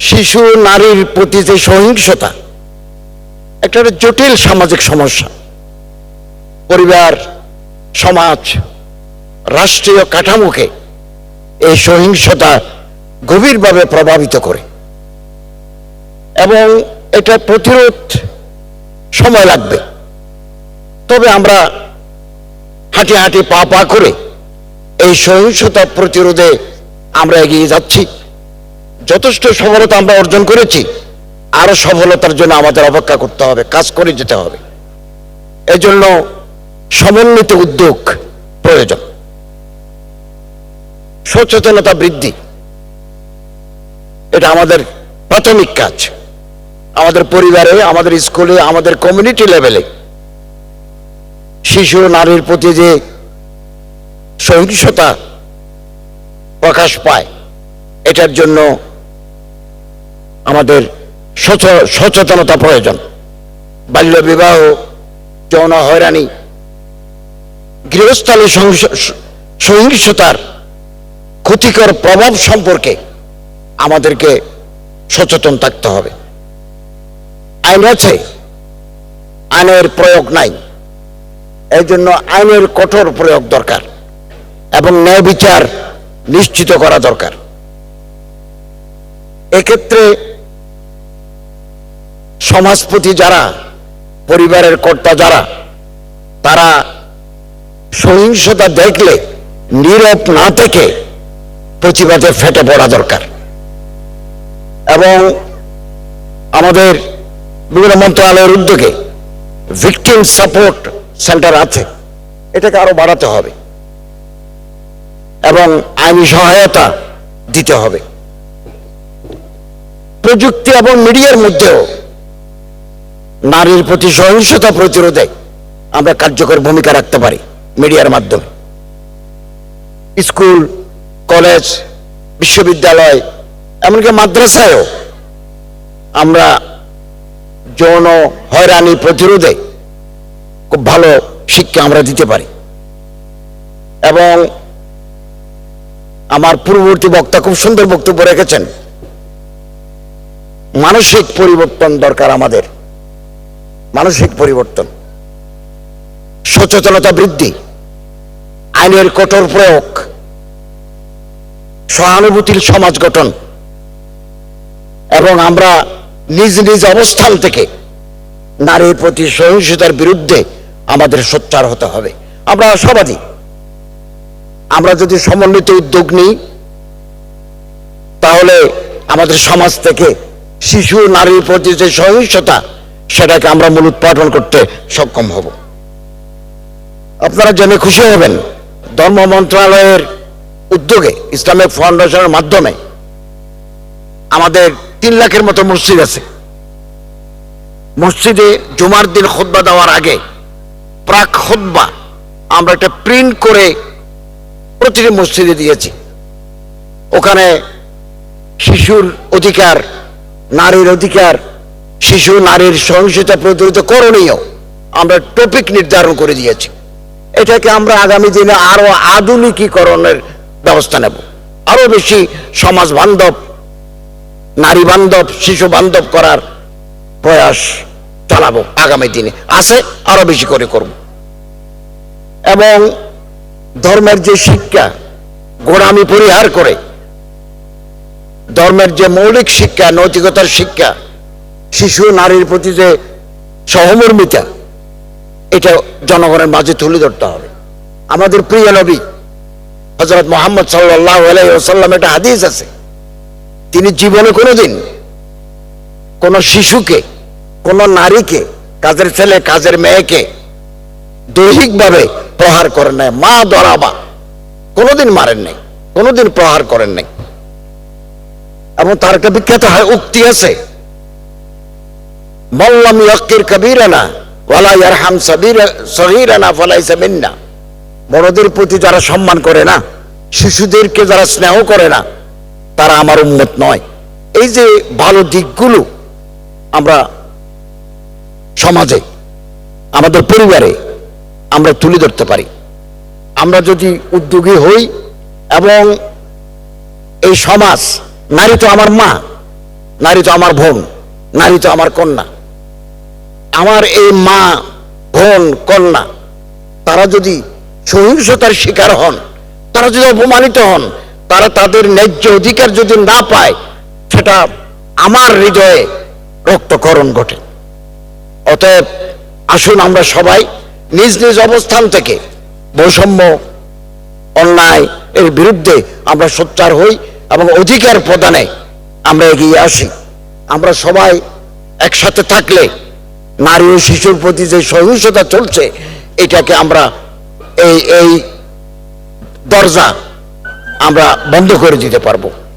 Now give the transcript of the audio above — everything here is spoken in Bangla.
শিশু, নারীর প্রতি যে সহিংসতা, একটা জটিল সামাজিক সমস্যা। পরিবার, সমাজ, রাষ্ট্রীয় কাঠামোকে এই সহিংসতা গভীরভাবে প্রভাবিত করে। এবং এটা প্রতিরোধ সময় লাগবে। তবে আমরা হাঁটি হাঁটি পা পা করে এই সহিংসতা প্রতিরোধে আমরা এগিয়ে যাচ্ছি। যথেষ্ট সফলতা আমরা অর্জন করেছি, আরও সফলতার জন্য আমাদের অপেক্ষা করতে হবে, কাজ করে যেতে হবে। এজন্য সমন্বিত উদ্যোগ প্রয়োজন। সচেতনতা বৃদ্ধি, এটা আমাদের প্রাথমিক কাজ। আমাদের পরিবারে, আমাদের স্কুলে, আমাদের কমিউনিটি লেভেলে শিশু নারীর প্রতি যে সহিংসতা প্রকাশ পায়, এটার জন্য আমাদের সচ- সচেতনতা প্রয়োজন। বাল্য বিবাহ, যৌন হয়রানি, গৃহস্থলী সহিংসতার ক্ষতিকর প্রভাব সম্পর্কে আমাদেরকে সচেতন থাকতে হবে। আইন আছে, আইনের প্রয়োগ নাই। এই জন্য আইনের কঠোর প্রয়োগ দরকার এবং ন্যায় বিচার নিশ্চিত করা দরকার। এক্ষেত্রে সমাজপতি যারা, পরিবারের কর্তা যারা, তারা সহিংসতা দেখলে, নীরব না থেকে প্রতিবাদে ফেটে পড়া দরকার। এবং আমাদের বিভিন্ন মন্ত্রণালয়ের উদ্যোগে ভিকটিম সাপোর্ট সেন্টার আছে, এটাকে আরও বাড়াতে হবে এবং আইনি সহায়তা দিতে হবে। প্রযুক্তি এবং মিডিয়ার মধ্যেও নারীর প্রতি সহিংসতা প্রতিরোধে আমরা কার্যকর ভূমিকা রাখতে পারি মিডিয়ার মাধ্যমে। স্কুল, কলেজ, বিশ্ববিদ্যালয়, এমনকি মাদ্রাসায়ও আমরা যৌন হয়রানি প্রতিরোধে খুব ভালো শিক্ষা আমরা দিতে পারি। এবং আমার পূর্ববর্তী বক্তা খুব সুন্দর বক্তব্য রেখেছেন, মানসিক পরিবর্তন দরকার আমাদের। মানসিক পরিবর্তন, সচেতনতা বৃদ্ধি, আইনের কঠোর প্রয়োগ, সহানুভূতির সমাজ গঠন, এবং আমরা নিজ নিজ অবস্থান থেকে নারীর প্রতি সহিংসতার বিরুদ্ধে আমাদের সোচ্চার হতে হবে। আমরা আশাবাদী, আমরা যদি সমন্বিত উদ্যোগ নিই, তাহলে আমাদের সমাজ থেকে শিশু নারীর প্রতি যে সহিংসতা সেটাকে আমরা মূল উৎপাদন করতে সক্ষম হব। আপনারা জেনে খুশি হবেন, ধর্ম মন্ত্রণালয়ের উদ্যোগে ইসলামিক ফাউন্ডেশনের মাধ্যমে আমাদের তিন লাখের মতো মসজিদ আছে। মসজিদে জুমার দিন খুতবা দেওয়ার আগে প্রাক খুতবা আমরা একটা প্রিন্ট করে প্রতিটি মসজিদে দিয়েছি। ওখানে শিশুর অধিকার, নারীর অধিকার শিশু নারীর সহিংসতা প্রতিরোধ করণীয়। আমরা টপিক নির্ধারণ করে দিয়েছি। এটাকে আমরা আগামী দিনে আরও আধুনিকীকরণের ব্যবস্থা নেব। আরও বেশি সমাজ বান্ধব, নারী বান্ধব, শিশু বান্ধব করার প্রয়াস চালাবো আগামী দিনে। আছে, আরও বেশি করে করব। এবং ধর্মের যে শিক্ষা, গোড়ামি পরিহার করে, ধর্মের যে মৌলিক শিক্ষা, নৈতিকতার শিক্ষা শিশু নারীর প্রতি যে সহমর্মিতা, এটা জনগণের মাঝে তুলে ধরতে হবে। আমাদের প্রিয় নবী হজরত মোহাম্মদ সাল্লাহ আলাইসাল্লাম একটা হাদিস আছে। তিনি জীবনে কোনোদিন কোন শিশুকে, কোন নারীকে, কাজের ছেলে, কাজের মেয়েকে দৈহিকভাবে প্রহার করেন নাই। মা দরাবা কোনোদিন মারেন নাই, কোনোদিন প্রহার করেন নাই। এবং তার একটা বিখ্যাত হয়, উক্তি আছে। মল্লাম ইয়ক্কির কবিরানা ওয়ালা ইয়ারহাম মিন্না। বড়দের প্রতি যারা সম্মান করে না, শিশুদেরকে যারা স্নেহ করে না, তারা আমার উন্মত নয়। এই যে ভালো দিকগুলো আমরা সমাজে, আমাদের পরিবারে আমরা তুলে ধরতে পারি। আমরা যদি উদ্যোগী হই এবং এই সমাজ, নারী তো আমার মা, নারী তো আমার বোন, নারী তো আমার কন্যা আমার এই মা, বোন, কন্যা, তারা যদি সহিংসতার শিকার হন, তারা যদি অপমানিত হন, তারা তাদের ন্যায্য অধিকার যদি না পায়, সেটা আমার হৃদয়ে রক্তকরণ ঘটে। অতএব আসুন আমরা সবাই নিজ নিজ অবস্থান থেকে বৈষম্য, অন্যায় এর বিরুদ্ধে আমরা সোচ্চার হই এবং অধিকার প্রদানে আমরা এগিয়ে আসি। আমরা সবাই একসাথে থাকলে নারী ও শিশুর প্রতি যে সহিংসতা চলছে, এটাকে আমরা এই এই দরজা আমরা বন্ধ করে দিতে পারব।